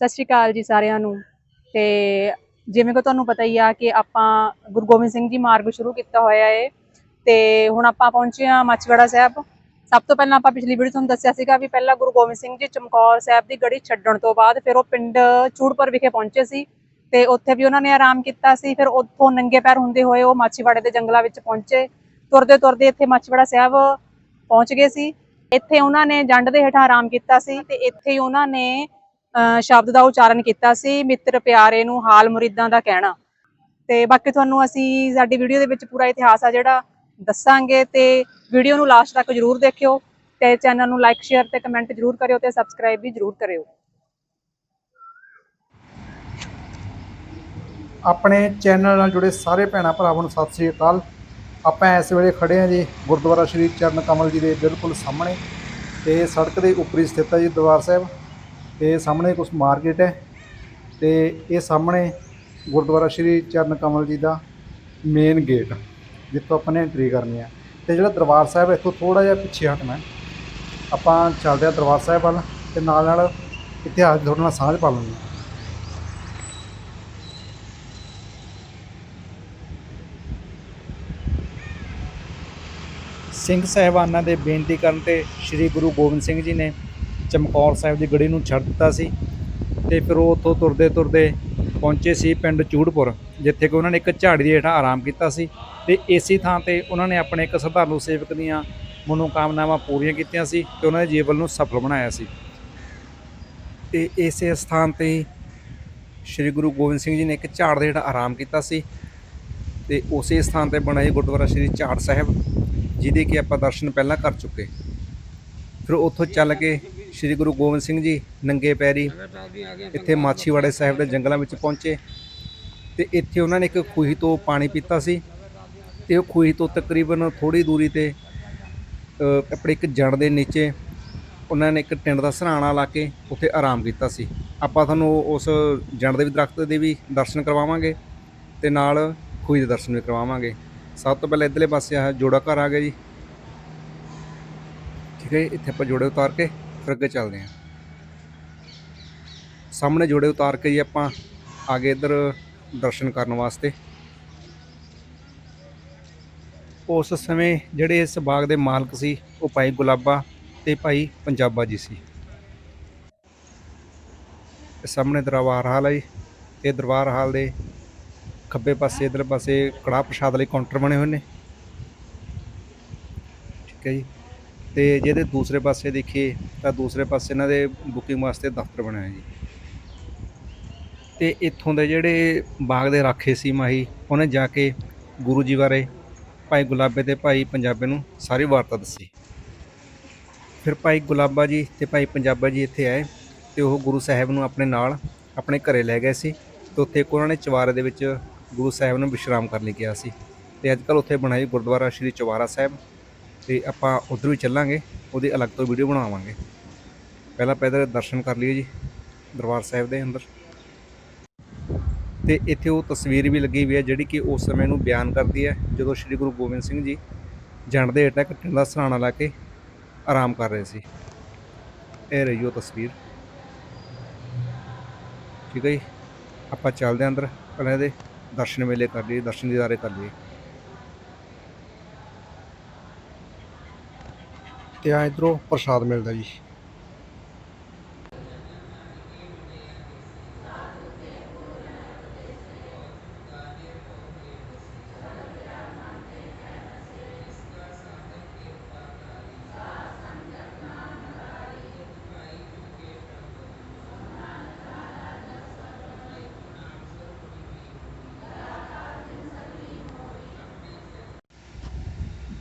ਸਤਿ ਸ਼੍ਰੀ ਅਕਾਲ ਜੀ ਸਾਰਿਆਂ ਨੂੰ। ਤੇ ਜਿਵੇਂ ਕਿ ਤੁਹਾਨੂੰ ਪਤਾ ਹੀ ਆ ਕਿ ਆਪਾਂ ਗੁਰੂ ਗੋਬਿੰਦ ਸਿੰਘ ਜੀ ਮਾਰਗ ਸ਼ੁਰੂ ਕੀਤਾ ਹੋਇਆ ਏ। ਤੇ ਹੁਣ ਆਪਾਂ ਪਹੁੰਚੇ ਆ ਮੱਛਗੜਾ ਸਾਹਿਬ। ਸਭ ਤੋਂ ਪਹਿਲਾਂ ਆਪਾਂ ਪਿਛਲੀ ਵੀਡੀਓ ਤੁਹਾਨੂੰ ਦੱਸਿਆ ਸੀਗਾ ਵੀ ਪਹਿਲਾਂ ਗੁਰੂ ਗੋਬਿੰਦ ਸਿੰਘ ਜੀ ਚਮਕੌਰ ਸਾਹਿਬ ਦੀ ਗੜੀ ਛੱਡਣ ਤੋਂ ਬਾਅਦ ਫਿਰ ਉਹ ਪਿੰਡ ਚੂੜਪੁਰ ਵਿਖੇ ਪਹੁੰਚੇ ਸੀ। ਤੇ ਉੱਥੇ ਵੀ ਉਹਨਾਂ ਨੇ ਆਰਾਮ ਕੀਤਾ ਸੀ। ਫਿਰ ਉੱਥੋਂ ਨੰਗੇ ਪੈਰ ਹੁੰਦੇ ਹੋਏ ਉਹ ਮਾਛੀਵਾੜੇ ਦੇ ਜੰਗਲਾਂ ਵਿੱਚ ਪਹੁੰਚੇ। ਤੁਰਦੇ ਤੁਰਦੇ ਇੱਥੇ ਮਾਛੀਵਾੜਾ ਸਾਹਿਬ ਪਹੁੰਚ ਗਏ ਸੀ। ਇੱਥੇ ਉਹਨਾਂ ਨੇ ਜੰਡ ਦੇ ਹੇਠਾਂ ਆਰਾਮ ਕੀਤਾ ਸੀ ਤੇ ਇੱਥੇ ਹੀ ਉਹਨਾਂ ਨੇ ਸ਼ਬਦ ਦਾ ਉਚਾਰਨ ਕੀਤਾ ਸੀ, ਮਿੱਤਰ ਪਿਆਰੇ ਨੂੰ ਹਾਲ ਮੁਰੀਦਾਂ ਦਾ ਕਹਿਣਾ। ਤੇ ਬਾਕੀ ਤੁਹਾਨੂੰ ਅਸੀਂ ਸਾਡੀ ਵੀਡੀਓ ਦੇ ਵਿੱਚ ਪੂਰਾ ਇਤਿਹਾਸ ਆ ਜਿਹੜਾ ਦੱਸਾਂਗੇ ਤੇ ਵੀਡੀਓ ਨੂੰ ਲਾਸਟ ਤੱਕ ਜਰੂਰ ਦੇਖਿਓ ਤੇ ਚੈਨਲ ਨੂੰ ਲਾਈਕ ਸ਼ੇਅਰ ਤੇ ਕਮੈਂਟ ਜਰੂਰ ਕਰਿਓ ਤੇ ਸਬਸਕ੍ਰਾਈਬ ਵੀ ਜਰੂਰ ਕਰਿਓ। ਆਪਣੇ ਚੈਨਲ ਨਾਲ ਜੁੜੇ ਸਾਰੇ ਭੈਣਾਂ ਭਰਾਵਾਂ ਨੂੰ ਸਤਿ ਸ੍ਰੀ ਅਕਾਲ। ਆਪਾਂ ਇਸ ਵੇਲੇ ਖੜੇ ਹਾਂ ਜੀ ਗੁਰਦੁਆਰਾ ਸ਼੍ਰੀ ਚਰਨ ਕਮਲ ਜੀ ਦੇ ਬਿਲਕੁਲ ਸਾਹਮਣੇ ਤੇ ਸੜਕ ਦੇ ਉੱਪਰੀ ਸਥਿਤ ਹੈ ਜੀ ਦਰਬਾਰ ਸਾਹਿਬ। ਤੇ ਸਾਹਮਣੇ ਕੁਝ ਮਾਰਕੀਟ ਹੈ ਤੇ ਇਹ ਸਾਹਮਣੇ ਗੁਰਦੁਆਰਾ ਸ਼੍ਰੀ ਚਰਨ ਕਮਲ ਜੀ ਦਾ ਮੇਨ ਗੇਟ ਜਿੱਥੋਂ ਆਪਾਂ ਨੇ ਐਂਟਰੀ ਕਰਨੀ ਹੈ ਤੇ ਜਿਹੜਾ ਦਰਬਾਰ ਸਾਹਿਬ ਇੱਥੋਂ ਥੋੜਾ ਜਿਹਾ ਪਿੱਛੇ ਹਟਣਾ ਆਪਾਂ ਚੱਲਦੇ ਹਾਂ ਦਰਬਾਰ ਸਾਹਿਬ ਵੱਲ ਤੇ ਨਾਲ ਨਾਲ ਇਤਿਹਾਸ ਤੁਹਾਡੇ ਨਾਲ ਸਾਂਝ ਪਾ ਲੈਂਦੇ ਸਿੰਘ ਸਾਹਿਬਾਨਾਂ ਦੇ ਬੇਨਤੀ ਕਰਨ ਤੇ ਸ੍ਰੀ ਗੁਰੂ ਗੋਬਿੰਦ ਸਿੰਘ ਜੀ ਨੇ ਚਮਕੌਰ ਸਾਹਿਬ ਦੀ ਗੜੀ ਨੂੰ ਛੱਡ ਦਿੱਤਾ ਸੀ ਤੇ ਫਿਰ ਉਹ ਉੱਥੋਂ ਤੁਰਦੇ ਤੁਰਦੇ ਪਹੁੰਚੇ ਸੀ ਪਿੰਡ ਚੂੜਪੁਰ, ਜਿੱਥੇ ਕਿ ਉਹਨਾਂ ਨੇ ਇੱਕ ਝਾੜੀ ਦੇ ਹੇਠਾਂ ਆਰਾਮ ਕੀਤਾ ਸੀ ਤੇ ਇਸੇ ਥਾਂ ਤੇ ਉਹਨਾਂ ਨੇ ਆਪਣੇ ਇੱਕ ਸ਼ਰਧਾਲੂ ਸੇਵਕ ਦੀਆਂ ਮਨੋਕਾਮਨਾਵਾਂ ਪੂਰੀਆਂ ਕੀਤੀਆਂ ਸੀ ਤੇ ਉਹਨਾਂ ਦੇ ਜੀਵਨ ਨੂੰ ਸਫਲ ਬਣਾਇਆ ਸੀ। ਤੇ ਇਸੇ ਸਥਾਨ ਤੇ ਹੀ ਸ੍ਰੀ ਗੁਰੂ ਗੋਬਿੰਦ ਸਿੰਘ ਜੀ ਨੇ ਇੱਕ ਝਾੜ ਦੇ ਹੇਠਾਂ ਆਰਾਮ ਕੀਤਾ ਸੀ ਤੇ ਉਸੇ ਸਥਾਨ ਤੇ ਬਣਾਈ ਗੁਰਦੁਆਰਾ ਸ੍ਰੀ ਝਾੜ ਸਾਹਿਬ, ਜਿਹਦੇ ਕਿ ਆਪਾਂ ਦਰਸ਼ਨ ਪਹਿਲਾਂ ਕਰ ਚੁੱਕੇ। ਫਿਰ ਉੱਥੋਂ ਚੱਲ ਕੇ ਸ੍ਰੀ ਗੁਰੂ ਗੋਬਿੰਦ ਸਿੰਘ ਜੀ ਨੰਗੇ ਪੈਰੀ ਇੱਥੇ ਮਾਛੀਵਾੜੇ ਸਾਹਿਬ ਦੇ ਜੰਗਲਾਂ ਵਿੱਚ ਪਹੁੰਚੇ ਤੇ ਇੱਥੇ ਉਹਨਾਂ ਨੇ ਇੱਕ ਖੂਹੀ ਤੋਂ ਪਾਣੀ ਪੀਤਾ ਸੀ ਤੇ ਉਹ ਖੂਹੀ ਤੋਂ ਤਕਰੀਬਨ ਥੋੜੀ ਦੂਰੀ ਤੇ ਆਪਣੇ ਇੱਕ ਜੜ ਦੇ ਨੀਚੇ ਉਹਨਾਂ ਨੇ ਇੱਕ ਟਿੰਡ ਦਾ ਸਰਾਣਾ ਲਾ ਕੇ ਉੱਥੇ ਆਰਾਮ ਕੀਤਾ ਸੀ। ਆਪਾਂ ਤੁਹਾਨੂੰ ਉਸ ਜੜ ਦੇ ਵੀ ਦਰਖਤ ਦੇ ਵੀ ਦਰਸ਼ਨ ਕਰਵਾਵਾਂਗੇ ਤੇ ਨਾਲ ਖੂਹੀ ਦੇ ਦਰਸ਼ਨ ਵੀ ਕਰਵਾਵਾਂਗੇ। ਸਭ ਤੋਂ ਪਹਿਲਾਂ ਇਧਰਲੇ ਪਾਸੇ ਆ ਜੋੜਾ ਘਰ ਆ ਗਿਆ ਜੀ। ਠੀਕ ਹੈ ਜੀ, ਇੱਥੇ ਆਪਾਂ ਜੋੜੇ ਉਤਾਰ ਕੇ ਫਿਰ ਅੱਗੇ ਚੱਲਦੇ ਹਾਂ। ਸਾਹਮਣੇ ਜੋੜੇ ਉਤਾਰ ਕੇ ਜੀ ਆਪਾਂ ਆਗੇ ਇੱਧਰ ਦਰਸ਼ਨ ਕਰਨ ਵਾਸਤੇ। ਉਸ ਸਮੇਂ ਜਿਹੜੇ ਇਸ ਬਾਗ ਦੇ ਮਾਲਕ ਸੀ, ਉਹ ਭਾਈ ਗੁਲਾਬਾ ਤੇ ਭਾਈ ਪੰਜਾਬਾ ਜੀ ਸੀ। ਇਹ ਸਾਹਮਣੇ ਦਰਬਾਰ ਹਾਲ ਹੈ ਜੀ। ਇਹ ਦਰਬਾਰ ਹਾਲ ਦੇ ਖੱਬੇ ਪਾਸੇ ਇਧਰ ਪਾਸੇ ਕੜਾਹ ਪ੍ਰਸ਼ਾਦ ਲਈ ਕਾਊਂਟਰ ਬਣੇ ਹੋਏ ਨੇ। ਠੀਕ ਹੈ ਜੀ। ਤੇ ਜਿਹਦੇ ਦੂਸਰੇ ਪਾਸੇ ਦੇਖੀਏ ਤਾਂ ਦੂਸਰੇ ਪਾਸੇ ਇਹਨਾਂ ਦੇ ਬੁਕਿੰਗ ਵਾਸਤੇ ਦਫ਼ਤਰ ਬਣਿਆ ਜੀ। ਤੇ ਇੱਥੋਂ ਦੇ ਜਿਹੜੇ ਬਾਗ ਦੇ ਰਾਖੇ ਸੀ ਮਾਹੀ, ਉਹਨੇ ਜਾ ਕੇ ਗੁਰੂ ਜੀ ਬਾਰੇ, ਭਾਈ ਗੁਲਾਬੇ ਤੇ ਭਾਈ ਪੰਜਾਬੇ ਨੂੰ ਸਾਰੀ ਵਾਰਤਾ ਦੱਸੀ। ਫਿਰ ਭਾਈ ਗੁਲਾਬਾ ਜੀ ਤੇ ਭਾਈ ਪੰਜਾਬਾ ਜੀ ਇੱਥੇ ਆਏ ਤੇ ਉਹ ਗੁਰੂ ਸਾਹਿਬ ਨੂੰ ਆਪਣੇ ਨਾਲ, ਆਪਣੇ ਘਰੇ ਲੈ ਗਏ ਸੀ ਤੇ ਉੱਥੇ ਇੱਕ ਉਹਨਾਂ ਨੇ ਚਵਾਰੇ ਦੇ ਵਿੱਚ ਗੁਰੂ ਸਾਹਿਬ ਨੂੰ ਵਿਸ਼ਰਾਮ ਕਰਨ ਲਈ ਕਿਹਾ ਸੀ। ਤੇ ਅੱਜ ਕੱਲ ਉੱਥੇ ਬਣਾਈ ਗੁਰਦੁਆਰਾ ਸ਼੍ਰੀ ਚਵਾਰਾ ਸਾਹਿਬ। ਤੇ ਆਪਾਂ ਉਧਰ ਵੀ ਚੱਲਾਂਗੇ, ਉਹਦੀ ਅਲੱਗ ਤੋਂ ਵੀਡੀਓ ਬਣਾਵਾਂਗੇ। ਪਹਿਲਾਂ ਪਹਿਲਾਂ ਦਰਸ਼ਨ ਕਰ ਲਈਏ ਜੀ, ਦਰਬਾਰ ਸਾਹਿਬ ਦੇ ਅੰਦਰ। ਤੇ ਇੱਥੇ ਉਹ ਤਸਵੀਰ ਵੀ ਲੱਗੀ ਹੋਈ ਹੈ, ਜਿਹੜੀ ਕਿ ਉਸ ਸਮੇਂ ਨੂੰ ਬਿਆਨ ਕਰਦੀ ਹੈ, ਜਦੋਂ ਸ੍ਰੀ ਗੁਰੂ ਗੋਬਿੰਦ ਸਿੰਘ ਜੀ ਜੰਡ ਦੇ ਹੇਠਾਂ ਕੱਟਣ ਦਾ ਸਹਾਣਾ ਲਾ ਕੇ ਆਰਾਮ ਕਰ ਰਹੇ ਸੀ। ਇਹ ਰਹੀ ਉਹ ਤਸਵੀਰ। ਠੀਕ ਹੈ ਜੀ, ਆਪਾਂ ਚੱਲਦੇ ਹਾਂ ਅੰਦਰ, ਪਹਿਲਾਂ ਇਹਦੇ ਦਰਸ਼ਨ ਮੇਲੇ ਕਰ ਲਈਏ, ਦਰਸ਼ਨ ਦੀਦਾਰੇ ਕਰ ਲਈਏ। ਤੇ ਆ ਇਧਰੋਂ ਪ੍ਰਸ਼ਾਦ ਮਿਲਦਾ ਜੀ।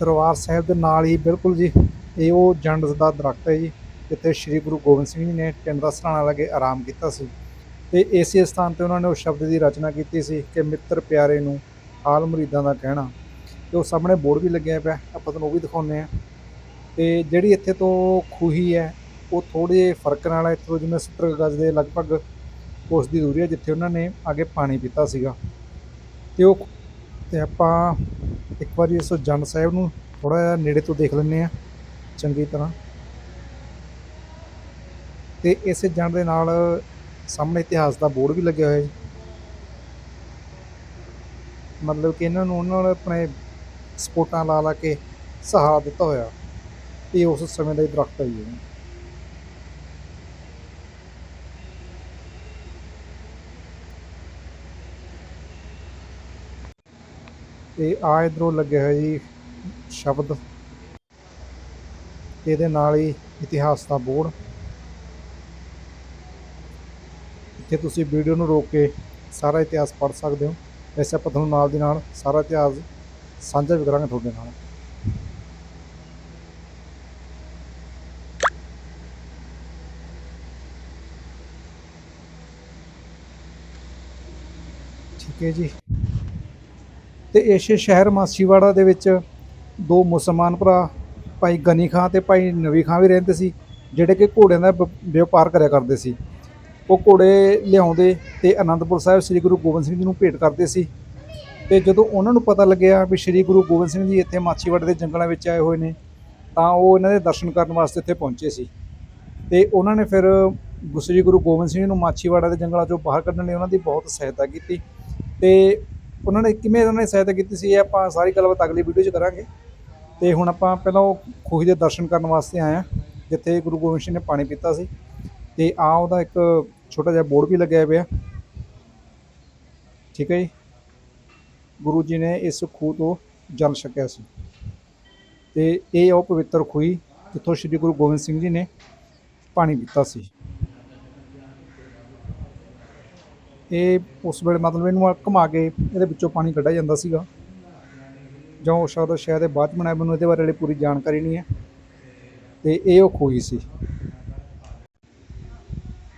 ਦਰਬਾਰ ਸਾਹਿਬ ਦੇ ਨਾਲ ਹੀ ਬਿਲਕੁਲ ਜੀ ਇਹ ਉਹ ਜੰਡ ਦਾ ਦਰਖਤ ਹੈ ਜੀ, ਜਿੱਥੇ ਸ੍ਰੀ ਗੁਰੂ ਗੋਬਿੰਦ ਸਿੰਘ ਜੀ ਨੇ ਪਿੰਡ ਦਾ ਸਰਾਣਾ ਲਾ ਕੇ ਆਰਾਮ ਕੀਤਾ ਸੀ। ਤੇ ਇਸੇ ਸਥਾਨ ਤੇ ਉਹਨਾਂ ਨੇ ਉਸ ਸ਼ਬਦ ਦੀ ਰਚਨਾ ਕੀਤੀ ਸੀ ਕਿ ਮਿੱਤਰ ਪਿਆਰੇ ਨੂੰ ਹਾਲ ਮੁਰੀਦਾਂ ਦਾ ਕਹਿਣਾ। ਤੇ ਉਹ ਸਾਹਮਣੇ ਬੋਰਡ ਵੀ ਲੱਗਿਆ ਪਿਆ, ਆਪਾਂ ਤੁਹਾਨੂੰ ਉਹ ਵੀ ਦਿਖਾਉਂਦੇ ਆ ਤੇ ਜਿਹੜੀ ਇੱਥੇ ਤੋਂ ਖੂਹੀ ਹੈ, ਉਹ ਥੋੜੇ ਫ਼ਰਕ ਨਾਲ ਹੈ, ਇੱਥੋਂ ਜਿਵੇਂ 70 ਗਜ ਦੇ ਲਗਭਗ ਉਸ ਦੀ ਦੂਰੀ ਹੈ, ਜਿੱਥੇ ਉਹਨਾਂ ਨੇ ਅੱਗੇ ਪਾਣੀ ਪੀਤਾ ਸੀਗਾ। ਤੇ ਉਹ, ਤੇ ਆਪਾਂ ਇੱਕ ਵਾਰੀ ਇਸ ਜੰਡ ਸਾਹਿਬ ਨੂੰ ਥੋੜਾ ਜਿਹਾ ਨੇੜੇ ਤੋਂ ਦੇਖ ਲੈਂਦੇ ਆ ਚੰਗੀ ਤਰ੍ਹਾਂ। ਤੇ ਇਸ ਜਣ ਦੇ ਨਾਲ ਸਾਹਮਣੇ ਇਤਿਹਾਸ ਦਾ ਬੋਰਡ ਵੀ ਲੱਗਿਆ ਹੋਇਆ ਜੀ। ਮਤਲਬ ਕਿ ਇਹਨਾਂ ਨੂੰ ਉਹਨਾਂ ਨੇ ਆਪਣੇ ਸਪੋਰਟਾਂ ਲਾ ਲਾ ਕੇ ਸਹਾਰਾ ਦਿੱਤਾ ਹੋਇਆ। ਇਹ ਉਸ ਸਮੇਂ ਦਾ ਹੀ ਦਰਖਤ ਹੈ ਜੀ। ਇਹ। ਤੇ ਆ ਇਧਰੋਂ ਲੱਗਿਆ ਹੋਇਆ ਜੀ ਸ਼ਬਦ। ਤੇ ਇਹਦੇ ਨਾਲ ਹੀ ਇਤਿਹਾਸ ਦਾ ਬੋਰਡ ਇੱਥੇ ਤੁਸੀਂ ਵੀਡੀਓ ਨੂੰ ਰੋਕ ਕੇ ਸਾਰਾ ਇਤਿਹਾਸ ਪੜ੍ਹ ਸਕਦੇ ਹੋ। ਵੈਸੇ ਆਪਾਂ ਤੁਹਾਨੂੰ ਨਾਲ ਦੀ ਨਾਲ ਸਾਰਾ ਇਤਿਹਾਸ ਸਾਂਝਾ ਵੀ ਕਰਾਂਗੇ ਤੁਹਾਡੇ ਨਾਲ। ਠੀਕ ਹੈ ਜੀ। ਤੇ ਇਸੇ ਸ਼ਹਿਰ ਮਾਸੀਵਾੜਾ ਦੇ ਵਿੱਚ ਦੋ ਮੁਸਲਮਾਨ ਭਰਾ ਭਾਈ ਗਨੀ ਖਾਂ ਤੇ ਭਾਈ ਨਵੀ ਖਾਂ ਵੀ ਰਹਿੰਦੇ ਸੀ, ਜਿਹੜੇ ਕਿ ਘੋੜਿਆਂ ਦਾ ਵ- ਵਪਾਰ ਕਰਿਆ ਕਰਦੇ ਸੀ। ਉਹ ਘੋੜੇ ਲਿਆਉਂਦੇ ਤੇ ਅਨੰਦਪੁਰ ਸਾਹਿਬ ਸ੍ਰੀ ਗੁਰੂ ਗੋਬਿੰਦ ਸਿੰਘ ਜੀ ਨੂੰ ਭੇਟ ਕਰਦੇ ਸੀ। ਤੇ ਜਦੋਂ ਉਹਨਾਂ ਨੂੰ ਪਤਾ ਲੱਗਿਆ ਵੀ ਸ੍ਰੀ ਗੁਰੂ ਗੋਬਿੰਦ ਸਿੰਘ ਜੀ ਇੱਥੇ ਮਾਛੀਵਾੜੇ ਦੇ ਜੰਗਲਾਂ ਵਿੱਚ ਆਏ ਹੋਏ ਨੇ, ਤਾਂ ਉਹ ਇਹਨਾਂ ਦੇ ਦਰਸ਼ਨ ਕਰਨ ਵਾਸਤੇ ਇੱਥੇ ਪਹੁੰਚੇ ਸੀ। ਤੇ ਉਹਨਾਂ ਨੇ ਫਿਰ ਗੁ- ਸ੍ਰੀ ਗੁਰੂ ਗੋਬਿੰਦ ਸਿੰਘ ਜੀ ਨੂੰ ਮਾਛੀਵਾੜਾ ਦੇ ਜੰਗਲਾਂ ਚੋਂ ਬਾਹਰ ਕੱਢਣ ਲਈ ਉਹਨਾਂ ਦੀ ਬਹੁਤ ਸਹਾਇਤਾ ਕੀਤੀ। ਤੇ ਉਹਨਾਂ ਨੇ ਕਿਵੇਂ ਉਹਨਾਂ ਨੇ ਸਹਾਇਤਾ ਕੀਤੀ ਸੀ, ਇਹ ਆਪਾਂ ਸਾਰੀ ਗੱਲਬਾਤ ਅਗਲੀ ਵੀਡੀਓ 'ਚ ਕਰਾਂਗੇ। ਤੇ ਹੁਣ ਆਪਾਂ ਪਹਿਲਾਂ ਉਹ ਖੂਹੀ ਦੇ ਦਰਸ਼ਨ ਕਰਨ ਵਾਸਤੇ ਆਏ ਹਾਂ, ਜਿੱਥੇ ਗੁਰੂ ਗੋਬਿੰਦ ਸਿੰਘ ਨੇ ਪਾਣੀ ਪੀਤਾ ਸੀ। ਤੇ ਆ ਉਹਦਾ ਇੱਕ ਛੋਟਾ ਜਿਹਾ ਬੋਰਡ ਵੀ ਲੱਗਿਆ ਪਿਆ। ਠੀਕ ਹੈ ਜੀ? ਗੁਰੂ ਜੀ ਨੇ ਇਸ ਖੂਹ ਤੋਂ ਜਲ ਛਕਿਆ ਸੀ। ਤੇ ਇਹ ਉਹ ਪਵਿੱਤਰ ਖੂਹੀ ਜਿੱਥੋਂ ਸ੍ਰੀ ਗੁਰੂ ਗੋਬਿੰਦ ਸਿੰਘ ਜੀ ਨੇ ਪਾਣੀ ਪੀਤਾ ਸੀ। ਇਹ ਉਸ ਵੇਲੇ ਮਤਲਬ ਇਹਨੂੰ ਘੁਮਾ ਕੇ ਇਹਦੇ ਵਿੱਚੋਂ ਪਾਣੀ ਕੱਢਿਆ ਜਾਂਦਾ ਸੀਗਾ। ਜਾਂ ਹੋ ਸਕਦਾ ਸ਼ਾਇਦ ਇਹ ਬਾਅਦ 'ਚ ਬਣਾਇਆ, ਮੈਨੂੰ ਇਹਦੇ ਬਾਰੇ ਹਲੇ ਪੂਰੀ ਜਾਣਕਾਰੀ ਨਹੀਂ ਹੈ। ਤੇ ਇਹ ਉਹ ਖੋਈ ਸੀ।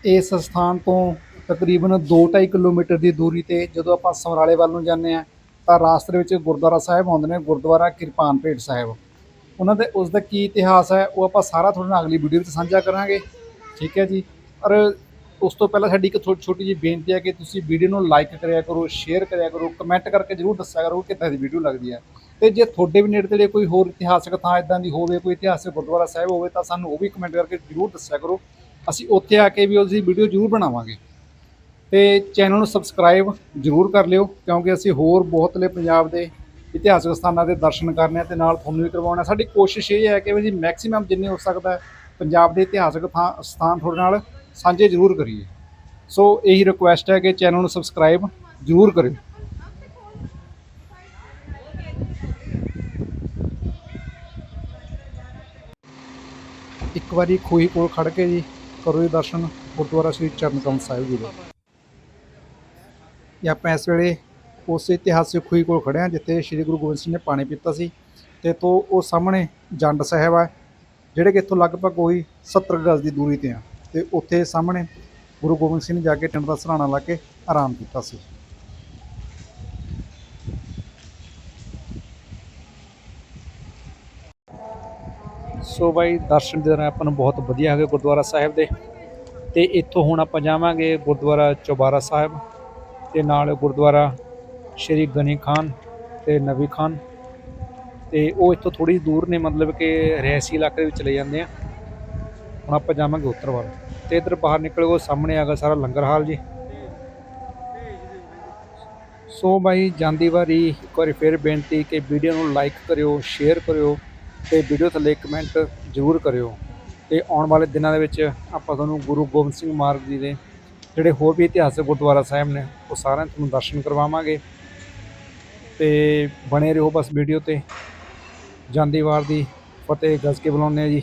ਇਸ ਸਥਾਨ ਤੋਂ ਤਕਰੀਬਨ 2.5 ਕਿਲੋਮੀਟਰ ਦੀ ਦੂਰੀ ਤੇ ਜਦੋਂ ਆਪਾਂ ਸਮਰਾਲੇ ਵੱਲ ਨੂੰ ਜਾਂਦੇ ਆ ਤਾਂ ਰਾਸਤੇ ਵਿੱਚ ਗੁਰਦੁਆਰਾ ਸਾਹਿਬ ਆਉਂਦੇ ਨੇ, ਗੁਰਦੁਆਰਾ ਕਿਰਪਾਨ ਭੇਟ ਸਾਹਿਬ। ਉਹਨਾਂ ਦੇ ਉਸ ਦਾ ਕੀ ਇਤਿਹਾਸ ਹੈ, ਉਹ ਆਪਾਂ ਸਾਰਾ ਤੁਹਾਡੇ ਨਾਲ ਅਗਲੀ ਵੀਡੀਓ ਵਿੱਚ ਸਾਂਝਾ ਕਰਾਂਗੇ। ਠੀਕ ਹੈ ਜੀ। ਔਰ ਉਸ ਤੋਂ ਪਹਿਲਾਂ ਸਾਡੀ ਇੱਕ ਥੋੜੀ ਛੋਟੀ ਜਿਹੀ ਬੇਨਤੀ ਹੈ ਕਿ ਤੁਸੀਂ ਵੀਡੀਓ ਨੂੰ ਲਾਈਕ ਕਰਿਆ ਕਰੋ ਸ਼ੇਅਰ ਕਰਿਆ ਕਰੋ ਕਮੈਂਟ ਕਰਕੇ ਜਰੂਰ ਦੱਸਿਆ ਕਰੋ ਕਿ ਕਿੱਦਾਂ ਦੀ ਵੀਡੀਓ ਲੱਗਦੀ ਹੈ। ਤੇ ਜੇ ਤੁਹਾਡੇ ਵੀ ਨੇੜੇ ਤੇੜੇ ਕੋਈ ਹੋਰ ਇਤਿਹਾਸਕ ਥਾਂ ਇਦਾਂ ਦੀ ਹੋਵੇ, ਕੋਈ ਇਤਿਹਾਸਕ ਗੁਰਦੁਆਰਾ ਸਾਹਿਬ ਹੋਵੇ, ਤਾਂ ਸਾਨੂੰ ਉਹ ਵੀ ਕਮੈਂਟ ਕਰਕੇ ਜਰੂਰ ਦੱਸਿਆ ਕਰੋ। ਅਸੀਂ ਉੱਥੇ ਆ ਕੇ ਵੀ ਉਸਦੀ ਵੀਡੀਓ ਜਰੂਰ ਬਣਾਵਾਂਗੇ। ਤੇ ਚੈਨਲ ਨੂੰ ਸਬਸਕ੍ਰਾਈਬ ਜਰੂਰ ਕਰ ਲਿਓ, ਕਿਉਂਕਿ ਅਸੀਂ ਹੋਰ ਬਹੁਤਲੇ ਪੰਜਾਬ ਦੇ ਇਤਿਹਾਸਕ ਸਥਾਨਾਂ ਦੇ ਦਰਸ਼ਨ ਕਰਨੇ ਆ ਤੇ ਨਾਲ ਤੁਹਾਨੂੰ ਵੀ ਕਰਵਾਉਣਾ। ਸਾਡੀ ਕੋਸ਼ਿਸ਼ ਇਹ ਹੈ ਕਿ ਵੀ ਜੀ ਮੈਕਸਿਮਮ ਜਿੰਨੇ ਹੋ ਸਕਦਾ ਪੰਜਾਬ ਦੇ ਇਤਿਹਾਸਕ ਥਾਂ ਸਥਾਨ ਤੁਹਾਡੇ ਨਾਲ ਸਾਂਝੇ ਜਰੂਰ ਕਰੀਏ। ਸੋ ਇਹੀ ਰਿਕੁਐਸਟ ਹੈ ਕਿ ਚੈਨਲ ਨੂੰ ਸਬਸਕ੍ਰਾਈਬ ਜਰੂਰ ਕਰਿਓ। ਇੱਕ ਵਾਰੀ ਖੂਹੀ ਕੋਲ ਖੜ ਕੇ ਜੀ ਕਰੋ ਜੀ ਦਰਸ਼ਨ, ਗੁਰਦੁਆਰਾ ਸ੍ਰੀ ਚਰਨਕਮਲ ਸਾਹਿਬ ਜੀ ਦੇ। ਇਹ ਆਪਾਂ ਇਸ ਵੇਲੇ ਉਸ ਇਤਿਹਾਸਿਕ ਖੂਹੀ ਕੋਲ ਖੜੇ ਹਾਂ, ਜਿੱਥੇ ਸ੍ਰੀ ਗੁਰੂ ਗੋਬਿੰਦ ਸਿੰਘ ਨੇ ਪਾਣੀ ਪੀਤਾ ਸੀ ਤੇ ਤੋਂ ਉਹ ਸਾਹਮਣੇ ਜੰਡ ਸਾਹਿਬ ਆ, ਜਿਹੜੇ ਕਿ ਇੱਥੋਂ ਲਗਭਗ ਉਹੀ 70 ਗਜ਼ ਦੀ ਦੂਰੀ ਤੇ ਆ। ਤੇ ਉੱਥੇ ਸਾਹਮਣੇ ਗੁਰੂ ਗੋਬਿੰਦ ਸਿੰਘ ਨੇ ਜਾ ਕੇ ਟਿੰਡ ਦਾ ਸਰਾਣਾ ਲਾ ਕੇ ਆਰਾਮ ਕੀਤਾ ਸੀ। ਸੋ ਬਾਈ, ਦਰਸ਼ਨ ਦੇ ਦੌਰਾਨ ਆਪਾਂ ਨੂੰ ਬਹੁਤ ਵਧੀਆ ਹੈਗੇ ਗੁਰਦੁਆਰਾ ਸਾਹਿਬ ਦੇ। ਤੇ ਇੱਥੋਂ ਹੁਣ ਆਪਾਂ ਜਾਵਾਂਗੇ ਗੁਰਦੁਆਰਾ ਚੌਬਾਰਾ ਸਾਹਿਬ ਤੇ ਨਾਲ ਗੁਰਦੁਆਰਾ ਸ਼੍ਰੀ ਗਨੀ ਖਾਨ ਤੇ ਨਬੀ ਖਾਨ। ਤੇ ਉਹ ਇੱਥੋਂ ਥੋੜੀ ਦੂਰ ਨੇ, ਮਤਲਬ ਕਿ ਰਿਹਾਇਸ਼ੀ ਇਲਾਕੇ ਦੇ ਵਿੱਚ ਚਲੇ ਜਾਂਦੇ ਆ। ਹੁਣ ਆਪਾਂ ਜਾਵਾਂਗੇ ਉੱਤਰ ਵੱਲ। ਤੇ ਇਧਰ ਬਾਹਰ ਨਿਕਲ ਉਹ ਸਾਹਮਣੇ ਆਗਾ ਸਾਰਾ ਲੰਗਰ ਹਾਲ ਜੀ। ਸੋ ਬਾਈ, ਜਾਂਦੀ ਵਾਰੀ ਇੱਕ ਵਾਰੀ ਫਿਰ ਬੇਨਤੀ ਕਿ ਵੀਡੀਓ ਨੂੰ ਲਾਈਕ ਕਰਿਓ ਸ਼ੇਅਰ ਕਰਿਓ ਤੇ ਵੀਡੀਓ ਥੱਲੇ ਕਮੈਂਟ ਜ਼ਰੂਰ ਕਰਿਓ। ਤੇ ਆਉਣ ਵਾਲੇ ਦਿਨਾਂ ਦੇ ਵਿੱਚ ਆਪਾਂ ਤੁਹਾਨੂੰ ਗੁਰੂ ਗੋਬਿੰਦ ਸਿੰਘ ਮਾਰਗ ਜੀ ਦੇ ਜਿਹੜੇ ਹੋਰ ਵੀ ਇਤਿਹਾਸਕ ਗੁਰਦੁਆਰਾ ਸਾਹਿਬ ਨੇ, ਉਹ ਸਾਰਿਆਂ ਤੁਹਾਨੂੰ ਦਰਸ਼ਨ ਕਰਵਾਵਾਂਗੇ। ਤੇ ਬਣੇ ਰਹੋ ਬਸ ਵੀਡੀਓ ਤੇ। ਜਾਂਦੀ ਵਾਰ ਦੀ ਫਤਿਹ ਗੱਜ ਕੇ ਬੁਲਾਉਂਦੇ ਆ ਜੀ।